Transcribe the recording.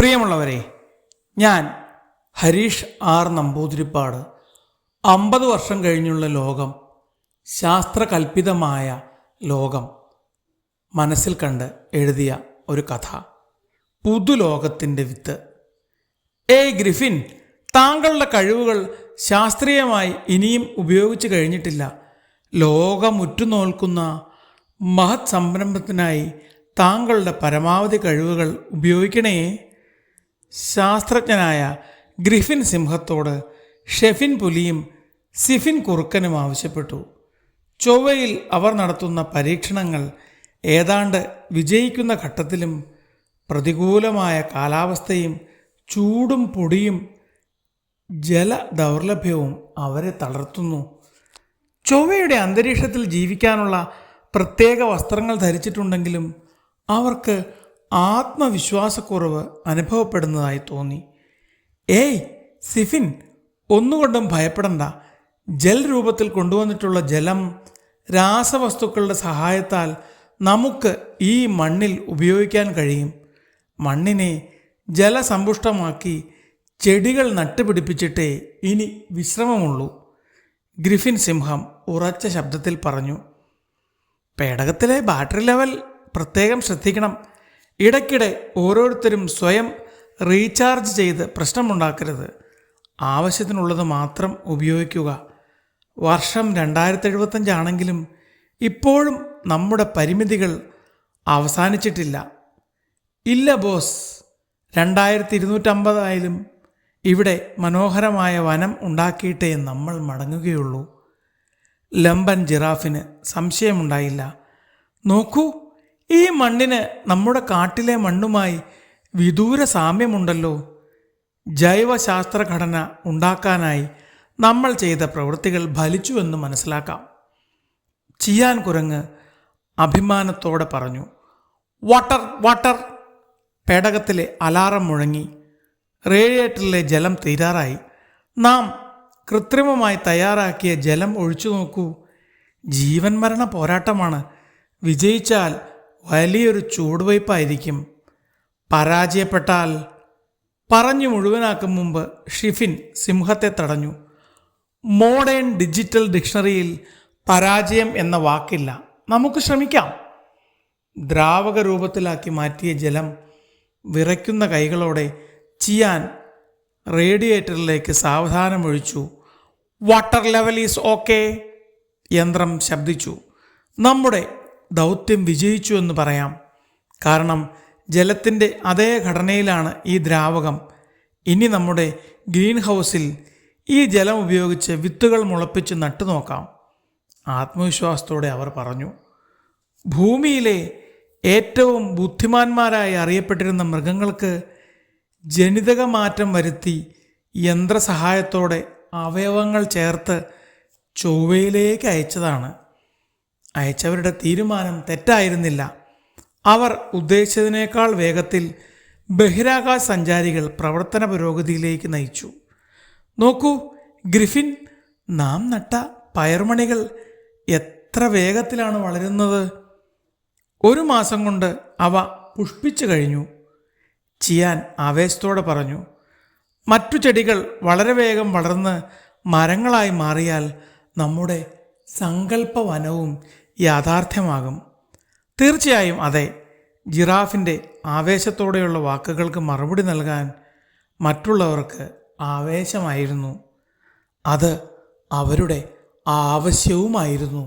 പ്രിയമുള്ളവരെ ഞാൻ ഹരീഷ് ആർ നമ്പൂതിരിപ്പാട്. അമ്പത് വർഷം കഴിഞ്ഞുള്ള ലോകം ശാസ്ത്രകൽപ്പിതമായ ലോകം മനസ്സിൽ കണ്ട് എഴുതിയ ഒരു കഥ. പുതുലോകത്തിന്റെ വിത്ത്. ഏ ഗ്രിഫിൻ താങ്കളുടെ കഴിവുകൾ ശാസ്ത്രീയമായി ഇനിയും ഉപയോഗിച്ചു കഴിഞ്ഞിട്ടില്ല. ലോകം ഉറ്റുനോൽക്കുന്ന മഹത് സംരംഭത്തിനായി താങ്കളുടെ പരമാവധി കഴിവുകൾ ഉപയോഗിക്കണേ. ശാസ്ത്രജ്ഞനായ ഗ്രിഫിൻ സിംഹത്തോട് ഷെഫിൻ പുലിയും സിഫിൻ കുറുക്കനും ആവശ്യപ്പെട്ടു. ചൊവ്വയിൽ അവർ നടത്തുന്ന പരീക്ഷണങ്ങൾ ഏതാണ്ട് വിജയിക്കുന്ന ഘട്ടത്തിലും പ്രതികൂലമായ കാലാവസ്ഥയും ചൂടും പൊടിയും ജല ദൗർലഭ്യവും അവരെ തളർത്തുന്നു. ചൊവ്വയുടെ അന്തരീക്ഷത്തിൽ ജീവിക്കാനുള്ള പ്രത്യേക വസ്ത്രങ്ങൾ ധരിച്ചിട്ടുണ്ടെങ്കിലും അവർക്ക് ആത്മവിശ്വാസക്കുറവ് അനുഭവപ്പെടുന്നതായി തോന്നി. ഏയ് സിഫിൻ ഒന്നുകൊണ്ടും ഭയപ്പെടണ്ട. ജൽ രൂപത്തിൽ കൊണ്ടുവന്നിട്ടുള്ള ജലം രാസവസ്തുക്കളുടെ സഹായത്താൽ നമുക്ക് ഈ മണ്ണിൽ ഉപയോഗിക്കാൻ കഴിയും. മണ്ണിനെ ജലസമ്പുഷ്ടമാക്കി ചെടികൾ നട്ടുപിടിപ്പിച്ചിട്ടേ ഇനി വിശ്രമമുള്ളൂ. ഗ്രിഫിൻ സിംഹം ഉറച്ച ശബ്ദത്തിൽ പറഞ്ഞു. പേടകത്തിലെ ബാറ്ററി ലെവൽ പ്രത്യേകം ശ്രദ്ധിക്കണം. ഇടയ്ക്കിടെ ഓരോരുത്തരും സ്വയം റീചാർജ് ചെയ്ത് പ്രശ്നമുണ്ടാക്കരുത്. ആവശ്യത്തിനുള്ളത് മാത്രം ഉപയോഗിക്കുക. വർഷം രണ്ടായിരത്തി എഴുപത്തഞ്ചാണെങ്കിലും ഇപ്പോഴും നമ്മുടെ പരിമിതികൾ അവസാനിച്ചിട്ടില്ല. ഇല്ല ബോസ് രണ്ടായിരത്തി ഇരുന്നൂറ്റമ്പതായാലും ഇവിടെ മനോഹരമായ വനം ഉണ്ടാക്കിയിട്ടേ നമ്മൾ മടങ്ങുകയുള്ളൂ. ലംബൻ ജിറാഫിന് സംശയമുണ്ടായില്ല. നോക്കൂ ഈ മണ്ണിന് നമ്മുടെ കാട്ടിലെ മണ്ണുമായി വിദൂര സാമ്യമുണ്ടല്ലോ. ജൈവശാസ്ത്രഘടന ഉണ്ടാക്കാനായി നമ്മൾ ചെയ്ത പ്രവൃത്തികൾ ഫലിച്ചുവെന്ന് മനസ്സിലാക്കാം. ചിയാൻ കുരങ്ങ് അഭിമാനത്തോടെ പറഞ്ഞു വാട്ടർ വാട്ടർ. പേടകത്തിലെ അലാറം മുഴങ്ങി റേഡിയേറ്ററിലെ ജലം തീരാറായി. നാം കൃത്രിമമായി തയ്യാറാക്കിയ ജലം ഒഴിച്ചു നോക്കൂ. ജീവൻ മരണ പോരാട്ടമാണ്. വിജയിച്ചാൽ വലിയൊരു ചുവടുവയ്പായിരിക്കും പരാജയപ്പെട്ടാൽ പറഞ്ഞു മുഴുവനാക്കും മുമ്പ് ഷിഫിൻ സിംഹത്തെ തടഞ്ഞു. മോഡേൺ ഡിജിറ്റൽ ഡിക്ഷണറിയിൽ പരാജയം എന്ന വാക്കില്ല. നമുക്ക് ശ്രമിക്കാം. ദ്രാവക രൂപത്തിലാക്കി മാറ്റിയ ജലം വിറയ്ക്കുന്ന കൈകളോടെ ചിയാൻ റേഡിയേറ്ററിലേക്ക് സാവധാനം ഒഴിച്ചു വാട്ടർ ലെവൽ ഈസ് ഓക്കെ യന്ത്രം ശബ്ദിച്ചു. നമ്മുടെ ദൗത്യം വിജയിച്ചു എന്ന് പറയാം. കാരണം ജലത്തിന്റെ അതേ ഘടനയിലാണ് ഈ ദ്രാവകം. ഇനി നമ്മുടെ ഗ്രീൻ ഹൗസിൽ ഈ ജലം ഉപയോഗിച്ച് വിത്തുകൾ മുളപ്പിച്ച് നട്ടു നോക്കാം. ആത്മവിശ്വാസത്തോടെ അവർ പറഞ്ഞു ഭൂമിയിലെ ഏറ്റവും ബുദ്ധിമാന്മാരായി അറിയപ്പെട്ടിരുന്ന മൃഗങ്ങൾക്ക് ജനിതക മാറ്റം വരുത്തി യന്ത്രസഹായത്തോടെ അവയവങ്ങൾ ചേർത്ത് ചൊവ്വയിലേക്ക് അയച്ചതാണ്. അയച്ചവരുടെ തീരുമാനം തെറ്റായിരുന്നില്ല. അവർ ഉദ്ദേശിച്ചതിനേക്കാൾ വേഗത്തിൽ ബഹിരാകാശ സഞ്ചാരികൾ പ്രവർത്തന പുരോഗതിയിലേക്ക് നയിച്ചു. നോക്കൂ ഗ്രിഫിൻ നാം നട്ട പയർമണികൾ എത്ര വേഗത്തിലാണ് വളരുന്നത്? ഒരു മാസം കൊണ്ട് അവ പുഷ്പിച്ചു കഴിഞ്ഞു. ചിയാൻ ആവേശത്തോടെ പറഞ്ഞു മറ്റു ചെടികൾ വളരെ വേഗം വളർന്ന് മരങ്ങളായി മാറിയാൽ നമ്മുടെ സങ്കല്പവനവും യാഥാർത്ഥ്യമാകും. തീർച്ചയായും അതെ ജിറാഫിന്റെ ആവേശത്തോടെയുള്ള വാക്കുകൾക്ക് മറുപടി നൽകാൻ മറ്റുള്ളവർക്ക് ആവേശമായിരുന്നു. അത് അവരുടെ ആവശ്യവുമായിരുന്നു.